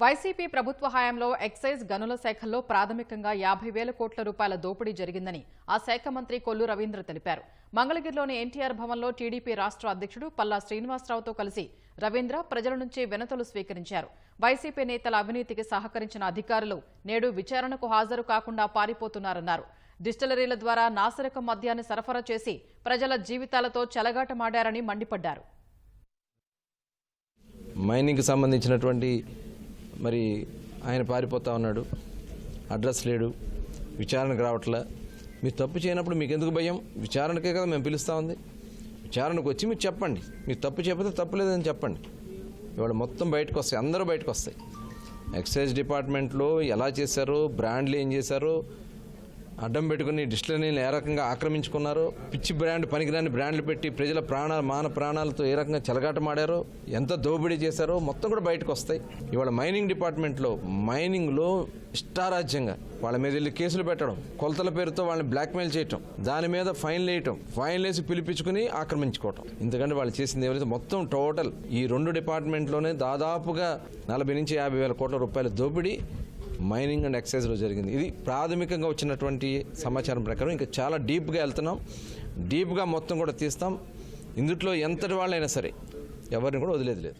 YCP ప్రభుత్వ హయాంలో excise గనుల శాఖల్లో ప్రాథమికంగా యాభై వేల కోట్ల రూపాయల దోపిడీ జరిగిందని ఆ శాఖ మంత్రి కొల్లు రవీంద్ర తెలిపారు. మంగళగిరిలోని ఎన్టీఆర్ భవన్లో టీడీపీ రాష్ట్ర అధ్యక్షుడు పల్లా శ్రీనివాసరావుతో కలిసి రవీంద్ర ప్రజల నుంచి వినతులు స్వీకరించారు. వైసీపీ నేతల అవినీతికి సహకరించిన అధికారులు నేడు విచారణకు హాజరు కాకుండా పారిపోతున్నారన్నారు. డిస్టిలరీల ద్వారా నాసిరకం మద్యాన్ని సరఫరా చేసి ప్రజల జీవితాలతో చెలగాటమాడారని మండిపడ్డారు. మైనింగ్కి సంబంధించినటువంటి మరి ఆయన పారిపోతా ఉన్నాడు. అడ్రస్ లేడు. విచారణకు రావట్లే. మీరు తప్పు చేయనప్పుడు మీకు ఎందుకు భయం? విచారణకే కదా మేము పిలుస్తా ఉంది. విచారణకు వచ్చి మీరు చెప్పండి. మీరు తప్పు చెప్పితే తప్పు లేదని చెప్పండి. ఇవాళ మొత్తం బయటకు వస్తాయి అందరూ బయటకు వస్తాయి ఎక్సైజ్ డిపార్ట్మెంట్లో ఎలా చేశారో? బ్రాండ్లు ఏం చేశారో? అడ్డం పెట్టుకుని డిస్టిలరీని ఏ రకంగా ఆక్రమించుకున్నారు పిచ్చి బ్రాండ్ పనికిరాని బ్రాండ్లు పెట్టి ప్రజల ప్రాణాలు మాన ప్రాణాలతో ఏ రకంగా చెలగాటమాడారో ఎంత దోపిడీ చేశారో మొత్తం కూడా బయటకు వస్తాయి. ఇవాళ మైనింగ్ డిపార్ట్మెంట్లో మైనింగ్లో ఇష్టారాజ్యంగా వాళ్ళ మీద వెళ్ళి కేసులు పెట్టడం కొలతల పేరుతో వాళ్ళని బ్లాక్మెయిల్ చేయటం దాని మీద ఫైన్లు వేయటం ఫైన్లు వేసి పిలిపించుకుని ఆక్రమించుకోవటం. ఎందుకంటే వాళ్ళు చేసింది ఎవరైతే మొత్తం టోటల్ ఈ రెండు డిపార్ట్మెంట్లోనే దాదాపుగా నలభై నుంచి యాభై వేల కోట్ల రూపాయల దోపిడీ మైనింగ్ అండ్ ఎక్సైజ్లో జరిగింది. ఇది ప్రాథమికంగా వచ్చినటువంటి సమాచారం ప్రకారం ఇంకా చాలా డీప్గా వెళ్తున్నాం. డీప్గా మొత్తం కూడా తీస్తాం. ఇందుట్లో ఎంతటి వాళ్ళైనా సరే ఎవరిని కూడా వదిలేదు లేదు.